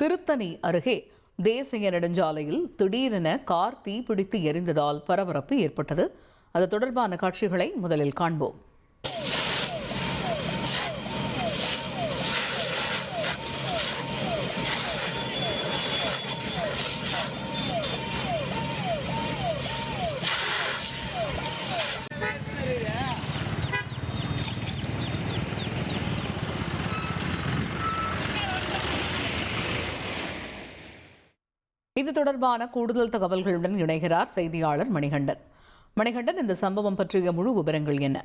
திருத்தணி அருகே தேசிய நெடுஞ்சாலையில் திடீரென கார் தீப்பிடித்து எரிந்ததால் பரபரப்பு ஏற்பட்டது. அது தொடர்பான காட்சிகளை முதலில் காண்போம். இது தொடர்பான கூடுதல் தகவல்களுடன் இணைகிறார் செய்தியாளர் மணிகண்டன். மணிகண்டன் இந்த சம்பவம் பற்றிய முழு விவரங்கள் என்ன?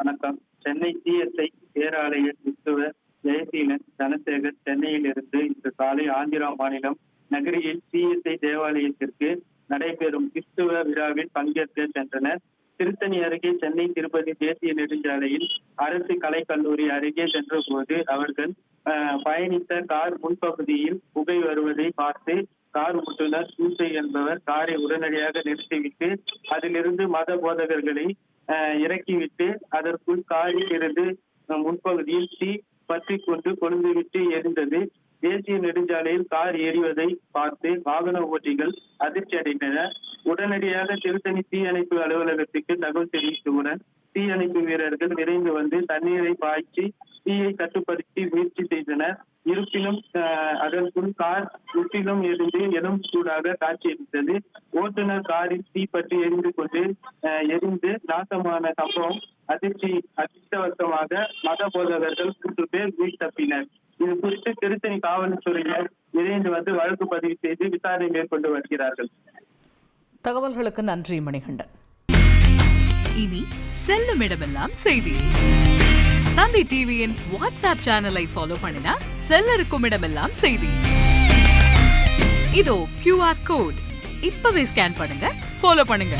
வணக்கம். சென்னை சிஎஸ்ஐ பேராலய கிறிஸ்துவ ஜெயசீலன் தனசேகர் சென்னையிலிருந்து இன்று காலை ஆந்திரா மாநிலம் நகரியில் சிஎஸ்ஐ தேவாலயத்திற்கு நடைபெறும் கிறிஸ்துவ விழாவில் பங்கேற்க சென்றனர். திருத்தணி அருகே சென்னை திருப்பதி தேசிய நெடுஞ்சாலையில் அரசு கலைக்கல்லூரி அருகே சென்றபோது அவர்கள் பயணித்த கார் முன்பகுதியில் புகை வருவதை பார்த்து கார் ஓட்டுநர் சூசை என்பவர் காரை உடனடியாக நிறுத்திவிட்டு அதிலிருந்து மத போதகர்களை அஹ், இறக்கிவிட்டு அதற்குள் காரில் இருந்து முன்பகுதியில் தீ பற்றி கொண்டு கொழுந்துவிட்டு எரிந்தது. தேசிய நெடுஞ்சாலையில் கார் எரிவதை பார்த்து வாகன ஓட்டிகள் அதிர்ச்சி அடைந்தனர். உடனடியாக திருத்தணி தீயணைப்பு அலுவலகத்துக்கு தகவல் தெரிவித்தவுடன் தீயணைப்பு வீரர்கள் விரைந்து வந்து தண்ணீரை பாய்ச்சி தீயை கட்டுப்படுத்தி முயற்சி செய்தனர். இருப்பினும் அஹ், அதற்குள் கார் முற்றிலும் எரிந்து எலும் சூடாக காட்சியளித்தது. ஓட்டுநர் காரில் தீ பற்றி எரிந்து கொண்டு அஹ், எரிந்து நாசமான சம்பவம் அதிர்ச்சி அதிர்ஷ்டவசமாக மத போதகர்கள் மூன்று பேர் உயிர் தப்பினர் இது குறித்து திருத்தணி காவல்துறையினர் விரைந்து வந்து வழக்கு பதிவு செய்து விசாரணை மேற்கொண்டு வருகிறார்கள். தகவல்களுக்கு நன்றி மணிகண்டன். இனி செல்லும் இடமெல்லாம் செய்தி. தந்தை டிவியின் வாட்ஸ்அப் சேனலை ஃபாலோ பண்ணினா செல்ல இருக்கும் இடமெல்லாம் செய்தி. இதோ கியூஆர் கோட் இப்பவே ஸ்கேன் பண்ணுங்க ஃபாலோ பண்ணுங்க.